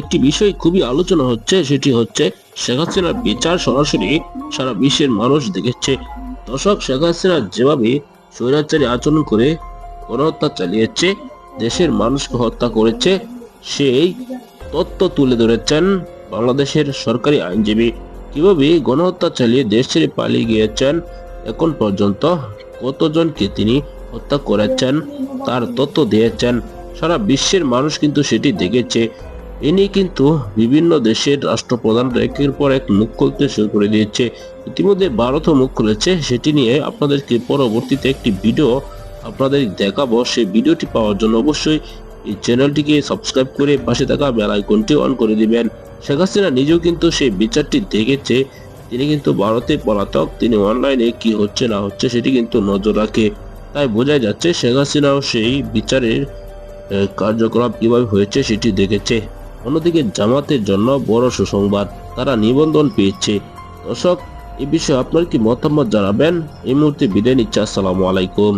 একটি বিষয় খুবই আলোচনা হচ্ছে, সেটি হচ্ছে শেখ হাসিনার বিচার সরাসরি সারা বিশ্বের মানুষ দেখেছে। দর্শক, শেখ হাসিনা যেভাবে স্বৈরাচারী আচরণ করে গণহত্যা চালিয়েছে, দেশের মানুষকে হত্যা করেছে, সেই তথ্য তুলে ধরেছেন বাংলাদেশের সরকারি আইনজীবী। কীভাবে গণহত্যা চালিয়ে দেশ ছেড়ে পালিয়ে গিয়েছেন, এখন পর্যন্ত কতজনকে তিনি হত্যা করেছেন, তার তথ্য দিয়েছেন, সারা বিশ্বের মানুষ কিন্তু সেটি দেখেছে। ইনি কিন্তু বিভিন্ন দেশের রাষ্ট্রপ্রধান একের পর এক মুখ খুলতে শুরু করে দিয়েছে। ইতিমধ্যে ভারতও মুখ খুলেছে, সেটি নিয়ে আপনাদেরকে পরবর্তীতে একটি ভিডিও আপনাদের দেখাবো। সেই ভিডিওটি পাওয়ার জন্য অবশ্যই এই চ্যানেলটিকে সাবস্ক্রাইব করে পাশে থাকা বেল আইকনটি অন করে দিবেন। শেখ হাসিনা নিজেও কিন্তু সেই বিচারটি দেখেছে, তিনি কিন্তু ভারতে পলাতক, তিনি অনলাইনে কি হচ্ছে না হচ্ছে সেটি কিন্তু নজর রাখে। তাই বোঝাই যাচ্ছে, শেখ হাসিনাও সেই বিচারের কার্যকলাপ কীভাবে হয়েছে সেটি দেখেছে। অন্যদিকে জামাতের জন্য বড় সুসংবাদ তারা নিবন্ধন পেয়েছে। দর্শক, এ বিষয়ে আপনার কি মতামত জানাবেন? এই মুহূর্তে বিদায় নিচ্ছে। আসসালামু আলাইকুম।